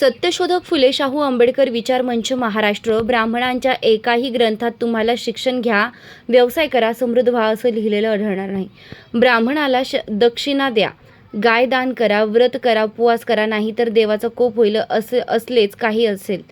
सत्यशोधक फुले शाहू आंबेडकर विचार मंच महाराष्ट्र ब्राह्मणांच्या एकाही ग्रंथात तुम्हाला शिक्षण घ्या व्यवसाय करा समृद्ध व्हा असं लिहिलेलं आढळणार नाही. ब्राह्मणाला श दक्षिणा द्या. गाय दान करा व्रत करा उपवास करा नाही तर देवाचा कोप होईल असे असलेच काही असेल.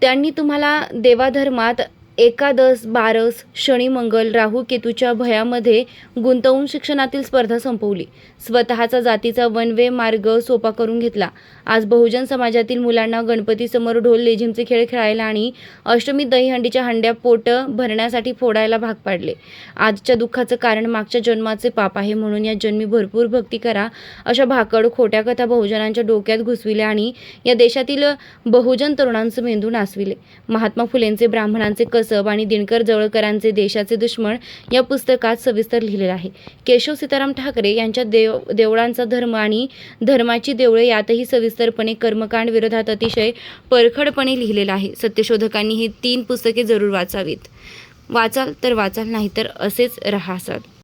त्यांनी तुम्हाला देवाधर्मात एकादश बारस शनी मंगल राहू केतूच्या भयामध्ये गुंतवून शिक्षणातील स्पर्धा संपवली. स्वतःचा जातीचा वन वे मार्ग सोपा करून घेतला. आज बहुजन समाजातील मुलांना गणपतीसमोर ढोल लेझिमचे खेळ खेळायला आणि अष्टमी दहीहंडीच्या हंड्या पोट भरण्यासाठी फोडायला भाग पाडले. आजच्या दुःखाचं कारण मागच्या जन्माचे पाप आहे म्हणून या जन्मी भरपूर भक्ती करा अशा भाकड खोट्या कथा बहुजनांच्या डोक्यात घुसविल्या आणि या देशातील बहुजन तरुणांचं मेंदू नासविले. महात्मा फुलेंचे ब्राह्मणांचे कस कसब आणि दिनकर जवळकरांचे देशाचे दुश्मन या पुस्तकात सविस्तर लिहिलेलं आहे. केशव सीताराम ठाकरे यांच्या देव देवळांचा धर्म आणि धर्माची देवळे यातही सविस्तरपणे कर्मकांड विरोधात अतिशय परखडपणे लिहिलेलं आहे. सत्यशोधकांनी ही तीन पुस्तके जरूर वाचावीत. वाचाल तर वाचाल नाही तर असेच राहासाल.